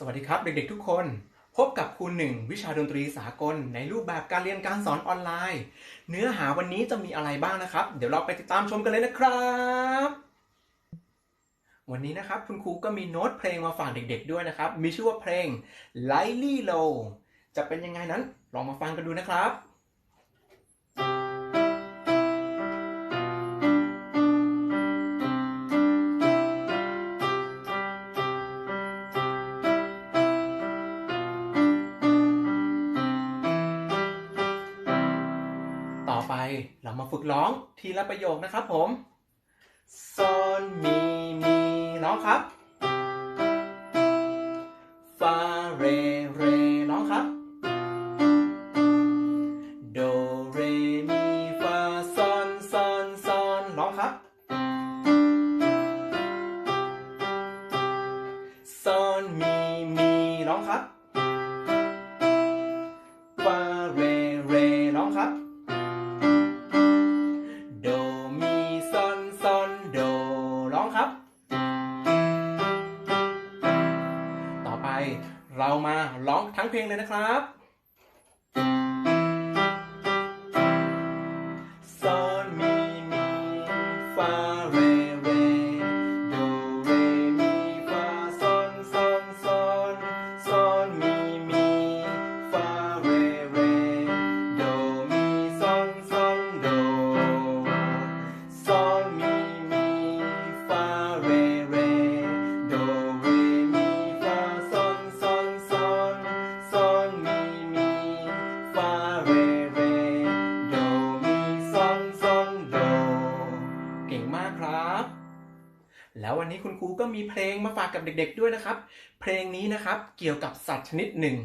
สวัสดีครับเด็กๆทุกคน พบกับครูหนึ่งวิชาดนตรีสากล ในรูปแบบการเรียนการสอนออนไลน์ เนื้อหาวันนี้จะมีอะไรบ้างนะครับ เดี๋ยวเราไปติดตามชมกันเลยนะครับ วันนี้นะครับคุณครูก็มีโน้ตเพลงมาฝากเด็กๆด้วยนะครับ มีชื่อว่าเพลง Lightly Low จะเป็นยังไงนั้นลองมาฟังกันดูนะครับ เรามาฝึกร้องทีละประโยคนะครับผมโซนมีมีร้องครับฟาเรเรร้องครับโดเรมีฟาซอนซอนซอนร้องครับซอนมีมีร้องครับฟาเรเรร้องครับ เรามาร้องทั้งเพลงเลยนะครับ ซอนมีมีฟาเร มีมีฟาเรเรโดมีซอนซอนโด เก่งมากครับ แล้ววันนี้คุณครูก็มีเพลงมาฝากกับเด็กๆด้วยนะครับ เพลงนี้นะครับเกี่ยวกับสัตว์ชนิดหนึ่ง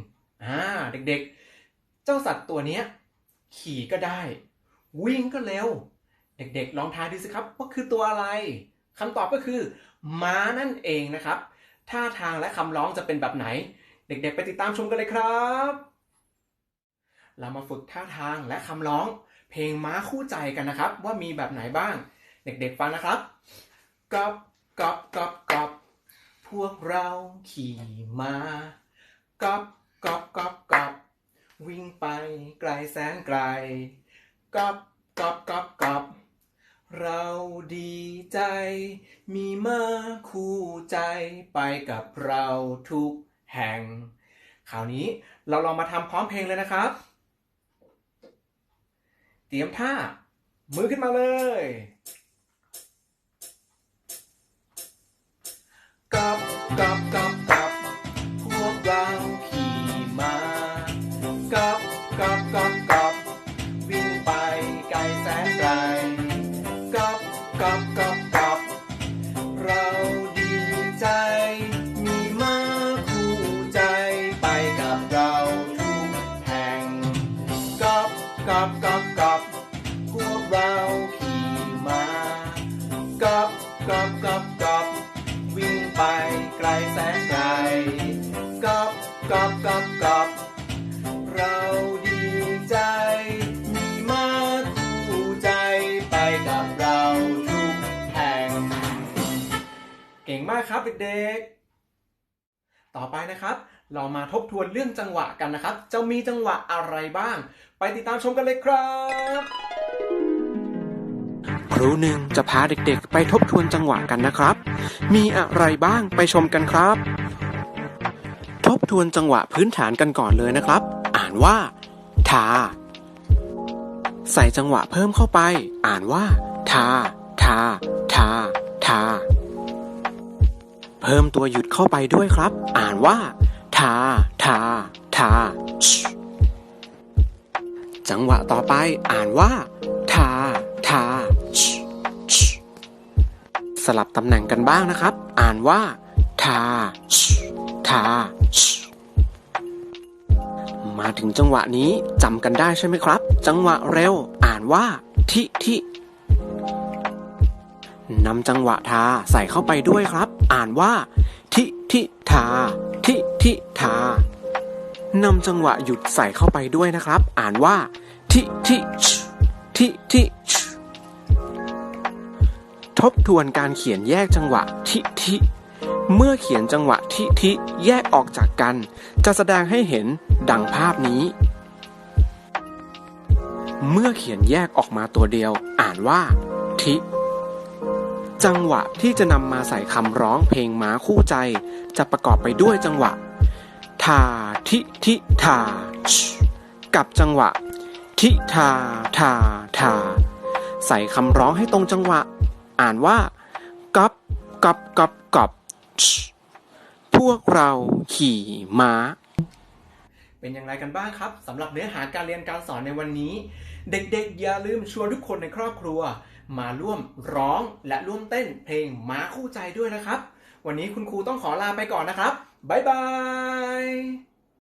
อ่าเด็กๆ เจ้าสัตว์ตัวนี้ขี่ก็ได้ วิ่งก็เร็ว เด็กๆ ลองทายดูสิครับว่าคือตัวอะไรคำตอบก็คือ ม้านั่นเองนะครับ ท่าทางและคำร้องจะเป็นแบบไหน เด็กๆ ไปติดตามชมกันเลยครับ เรามาฝึกท่าทางและคำร้อง เพลงม้าคู่ใจกันนะครับ ว่ามีแบบไหนบ้าง เด็กๆฟังนะครับกอบกอบกอบกอบพวกเราขี่ม้ากอบกอบกอบกอบวิ่งไปไกลแสนไกลกอบกอบกอบกอบเราดีใจ มีมาคู่ใจไปกับเราทุก แห่ง คราวนี้เราลองมาทำพร้อมเพลงเลยนะครับ เตรียมท่า มือขึ้นมาเลยกับกับกับ กับกับกับกับพวกเราขี่มากับกับกับกับวิ่งไปไกลแสนไกลกับกับกับกับเราดีใจ มีมาคู่ใจไปกับเราทุกแห่ง เก่งมากครับเด็กๆ ต่อไปนะครับ เรามาทบทวนเรื่องจังหวะกันนะครับ จะมีจังหวะอะไรบ้าง ไปติดตามชมกันเลยครับครูหนึ่งจะพาเด็กๆ ไปทบทวนจังหวะกันนะครับ มีอะไรบ้างไปชมกันครับ ทบทวนจังหวะพื้นฐานกันก่อนเลยนะครับ อ่านว่าทา ใส่จังหวะเพิ่มเข้าไป อ่านว่าทาทาทาทา เพิ่มตัวหยุดเข้าไปด้วยครับ อ่านว่า ทาทาทาจังหวะต่อไปอ่านว่าทาทาสลับตำแหน่งกันบ้างนะครับ อ่านว่าทาทามาถึงจังหวะนี้จำกันได้ใช่ไหมครับ จังหวะเร็วอ่านว่าทิทินำจังหวะทาใส่เข้าไปด้วยครับ อ่านว่าทิทิทา ทิทานำจังหวะหยุดใส่เข้าไปด้วยนะครับ อ่านว่า ทิทิชทิทิชทบทวนการเขียนแยกจังหวะทิทิเมื่อเขียนจังหวะทิทิแยกออกจากกัน จะแสดงให้เห็นดังภาพนี้ เมื่อเขียนแยกออกมาตัวเดียว อ่านว่า ทิ จังหวะที่จะนำมาใส่คำร้องเพลงม้าคู่ใจ จะประกอบไปด้วยจังหวะ ทาทิทิทาชกับจังหวะ ทิทาทาทา ใส่คำร้องให้ตรงจังหวะ อ่านว่าก๊อบก๊อบก๊อบก๊อบชพวกเราขี่ม้า เป็นอย่างไรกันบ้างครับสำหรับเนื้อหาการเรียนการสอนในวันนี้ เด็กๆ อย่าลืมชวนทุกคนในครอบครัว มาร่วมร้องและร่วมเต้นเพลงม้าคู่ใจด้วยนะครับ วันนี้คุณครูต้องขอลาไปก่อนนะครับ บ๊ายบาย